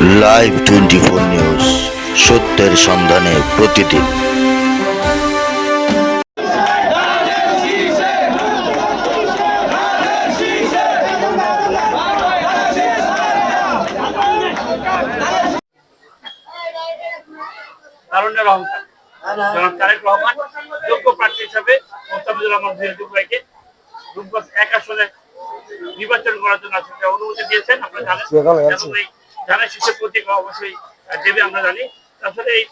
Live twenty four news সত্যের সন্ধানে প্রতিদিন। তারুণ্যের অহংকার। জনাব তারেক রহমান যোগ্য প্রার্থী হিসাবে মোস্তাফিজুর রহমান জিয়াদুল ভাইকে রূপগঞ্জ এক আসনে নির্বাচন করার জন্য আসলে অনুমতি দিয়েছেন আপনারা জানেন। এবং এই ধানের শীষের প্রতীক অবশ্যই দেবে আমরা জানি। আসলে এই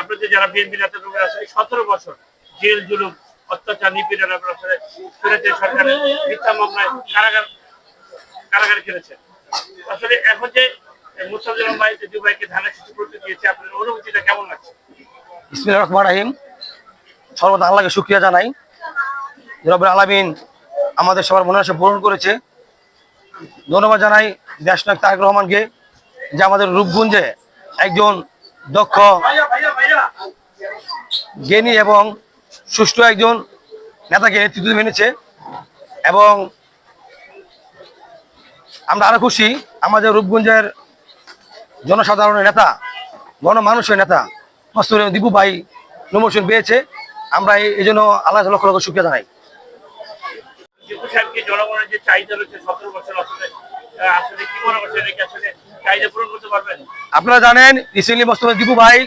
আপনাদের যারা বিএনপি নেতা কর্মী আছে সতেরো বছর জেল, জুলুম, অত্যাচার, নিপীড়ন সুরাতের সরকারের মিথ্যা মামলায় কারাগার, কারাগারে খেলেছেন আসলে এখন যে ভাই জিয়াদুল ভাইকে ধানের দিয়েছে, আপনার অনুভূতিটা কেমন সর্বদা শুক্রিয়া জানাই। আমাদের সবার মনে পূরণ করেছে। ধন্যবাদ জানাই দেশনায়ক তারেক রহমানকে। যে আমাদের রূপগুঞ্জে একজন দক্ষ, জ্ঞানী এবং সুষ্ঠু একজন নেতাকে নেতৃত্ব মেনেছে এবং আমরা আরও খুশি, আমাদের রূপগঞ্জের জনসাধারণের নেতা, গণমানুষের নেতা, মাস্তুর দীপু ভাই প্রমোশন পেয়েছে। আমরা এই- জন্য আল্লাহ লক্ষ লক্ষ শুক্রিয়া জানাই। জনগণের যে চাহিদা রয়েছে, সতেরো বছর আসলে কি মনে করছেন এটা আসলে? আপনারা জানেন, রিসেন্টলি মোস্তফা দীপু ভাই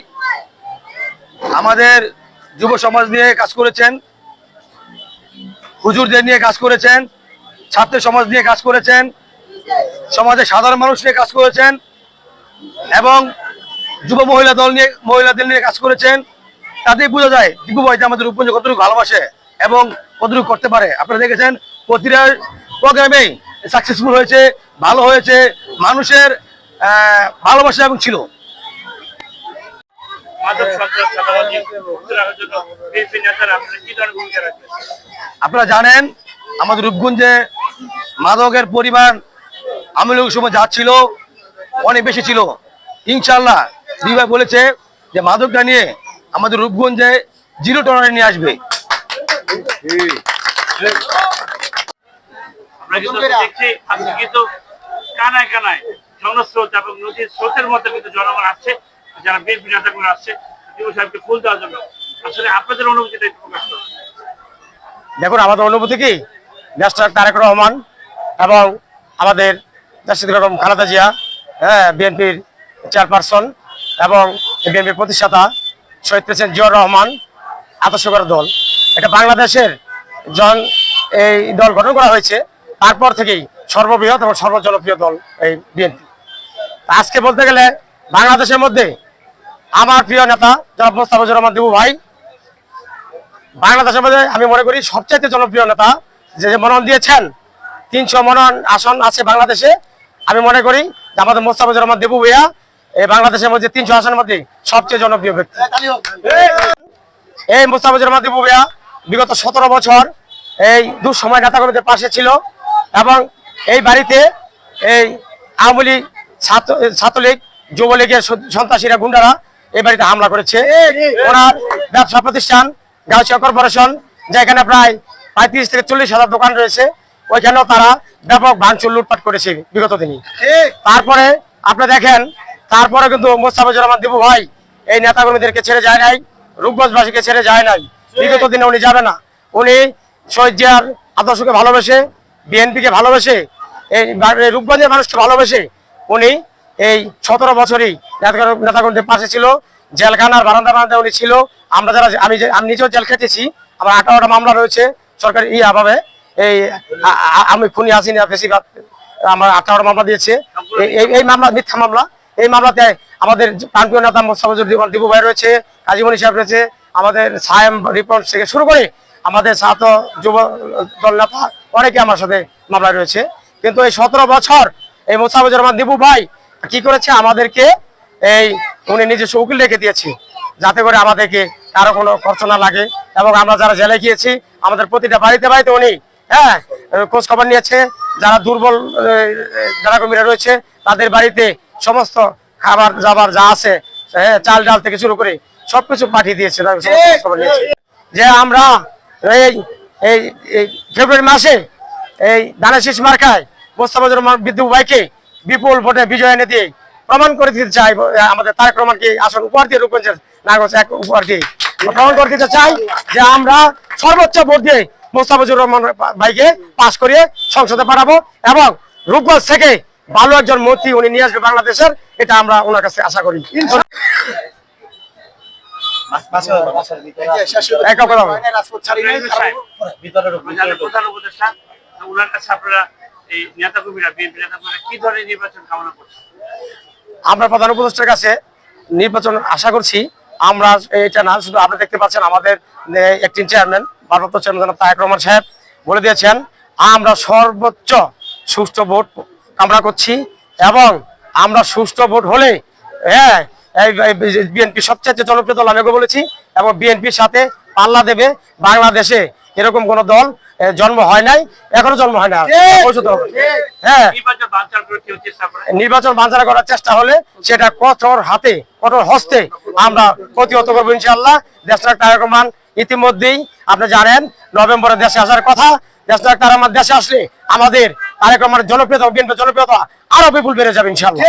আমাদের যুব সমাজ নিয়ে কাজ করেছেন, হুজুরদের নিয়ে কাজ করেছেন, ছাত্র সমাজ নিয়ে কাজ করেছেন, সমাজের সাধারণ মানুষ নিয়ে কাজ করেছেন, এবং যুব মহিলা দল নিয়ে, মহিলাদের নিয়ে কাজ করেছেন। তাতেই বোঝা যায়, দীপু ভাই আমাদের উপঞ্জ কতটুকু ভালোবাসে এবং কতটুকু করতে পারে। আপনারা দেখেছেন, প্রতিটা প্রোগ্রামেই সাকসেসফুল হয়েছে, ভালো হয়েছে, মানুষের ভালোবাসা এবং ছিল। আপনারা জানেন আমাদের রূপগঞ্জে মাদকের পরিমাণ আমলের সময় যা ছিল অনেক বেশি ছিল। ইনশাল্লাহ দিদিভাই বলেছে যে মাদকটা নিয়ে আমাদের রূপগঞ্জে জিরো টলারে নিয়ে আসবে। আমরা কিন্তু দেখছি আজকে কিন্তু কানায় কানায় জনস্রোত এবং নদীর স্রোতের মধ্যে কিন্তু জনগণ আসছে, যারা বিএনপি নেতাগুলো আসছে জিতু সাহেবকে ফুল দেওয়ার জন্য। আসলে আপনাদের অনুভূতিটা প্রকাশ দেখুন, আমাদের অনুভূতি কি? ন্যাশনাল তারেক রহমান এবং আমাদের খালেদা জিয়া হ্যাঁ বিএনপির চেয়ারপারসন এবং বিএনপির প্রতিষ্ঠাতা শহীদ প্রেসিডেন্ট জিয়র রহমান আদর্শকর দল। এটা বাংলাদেশের জন এই দল গঠন করা হয়েছে। তারপর থেকেই সর্ববৃহৎ এবং সর্বজনপ্রিয় দল এই বিএনপি। আজকে বলতে গেলে বাংলাদেশের মধ্যে আমার প্রিয় নেতা জনাব রহমান দিবু ভাই, বাংলাদেশের মধ্যে আমি মনে করি সবচাইতে জনপ্রিয় নেতা যে মনোনয়ন দিয়েছেন, তিনশো মনোনয়ন আসন আছে বাংলাদেশে। আমি মনে করি যে আমাদের মোস্তাফিজুর রহমান দেবু ভাইয়া এই বাংলাদেশের মধ্যে তিনশো আসনের মধ্যে সবচেয়ে জনপ্রিয় ব্যক্তি। এই মোস্তাফিজুর রহমান দেবু ভাইয়া বিগত সতেরো বছর এই দুঃসময় নেতাকর্মীদের পাশে ছিল এবং এই বাড়িতে এই আওয়ামী লীগ ছাত্রলীগ, যুবলীগের সন্ত্রাসীরা, গুন্ডারা এই বাড়িতে হামলা করেছে। ওনার ব্যবসা প্রতিষ্ঠান, গাউসিয়া কর্পোরেশন, যেখানে প্রায় পঁয়ত্রিশ থেকে চল্লিশ হাজার দোকান রয়েছে, ওইখানেও তারা ব্যাপক ভাঙচুর, লুটপাট করেছে বিগত দিনে তারপরে আপনি দেখেন, তারপরে কিন্তু মোস্তাফিজুর রহমান দিবু ভাই এই নেতাকর্মীদেরকে ছেড়ে যায় নাই, রূপগঞ্জবাসীকে ছেড়ে যায় নাই। বিগত দিনে উনি যাবে না। উনি শহীদ জিয়ার আদর্শকে ভালোবেসে, বিএনপিকে ভালোবেসে এই রূপগঞ্জের মানুষকে ভালোবেসে উনি এই সতেরো বছরই নেতাকর্মীদের পাশে ছিল জেলখানার বারান্দা বারান্দা উনি ছিল। আমরা যারা আমি আমি নিজেও জেল খেটেছি আমার আঠারোটা মামলা রয়েছে সরকারি ইয়া অভাবে। এই আমি খুনি হাসিনা বেশিরভাগ আমার আঠারোটা মামলা দিয়েছে। এই- মামলা মিথ্যা মামলা। এই মামলাতে আমাদের প্রাণপ্রিয় নেতা মোস্তাফিজুর দিবন দিবু ভাই রয়েছে কাজীমণি সাহেব রয়েছে, আমাদের সায়েম রিপোর্ট থেকে শুরু করে আমাদের ছাত্র যুব দল নেতা অনেকে আমার সাথে মামলা রয়েছে। কিন্তু এই সতেরো বছর এই মোস্তাফিজুর রহমান দিবু ভাই কি করেছে আমাদেরকে? এই উনি নিজস্ব উকিল রেখে দিয়েছে যাতে করে আমাদেরকে কারও কোনো খরচ না লাগে। এবং আমরা যারা জেলে গিয়েছি আমাদের প্রতিটা বাড়িতে বাড়িতে উনি হ্যাঁ খোঁজ খবর নিয়েছে। যারা দুর্বল যারা কর্মীরা রয়েছে তাদের বাড়িতে সমস্ত খাবার যাবার যা আছে হ্যাঁ, চাল ডাল থেকে শুরু করে সবকিছু পাঠিয়ে দিয়েছে নিয়েছে। যে আমরা এই এই এই ফেব্রুয়ারি মাসে এই দানা শীষ মার্কায় মোস্তাফিজুর রহমান বিদ্যুৎ ভাইকে বিপুল ভোটে বিজয় এনে দিয়ে প্রমাণ করে দিতে চাই আমাদের তারেক রহমানকে আসন উপহার দিয়ে রূপগঞ্জের নাগজ এক উপহার দিয়ে? প্রমাণ করে দিতে চাই যে আমরা সর্বোচ্চ ভোট দিয়ে মোস্তাফিজুর রহমান ভাইকে পাশ করিয়ে সংসদে পাঠাবো এবং রূপগঞ্জ থেকে ভালো একজন মন্ত্রী উনি নিয়ে আসবে বাংলাদেশের এটা আমরা ওনার কাছে আশা করি। ওনার কাছে আপনারা এই নেতা কর্মীরা বিএনপি নেতা কর্মীরা কি ধরনের নির্বাচন কামনা করছেন আমরা প্রধান উপদেষ্টার কাছে নির্বাচন আশা করছি আমরা এটা না শুধু আপনি দেখতে পাচ্ছেন আমাদের একটি চেয়ারম্যান ভারপ্রাপ্ত চেয়ারম্যান তারেক রহমান সাহেব বলে দিয়েছেন আমরা সর্বোচ্চ সুষ্ঠু ভোট কামনা করছি এবং আমরা সুষ্ঠু ভোট হলে হ্যাঁ বিএনপি সবচেয়ে জনপ্রিয় দল আমি বলেছি এবং বিএনপির সাথে পাল্লা দেবে বাংলাদেশে এরকম কোন দল জন্ম হয় নাই এখনও জন্ম হয় না। হ্যাঁ। নির্বাচন বাঞ্ছারা করার চেষ্টা হলে সেটা কঠোর হাতে কঠোর হস্তে আমরা প্রতিহত করব ইনশাল্লাহ দেশটা তারেক রহমান ইতিমধ্যেই আপনি জানেন নভেম্বরে দেশে আসার কথা। দেশটা তারেক রহমান দেশে আসলে আমাদের তারেক রহমানের জনপ্রিয়তা বিএনপি জনপ্রিয়তা আরও বিপুল বেড়ে যাবে ইনশাল্লাহ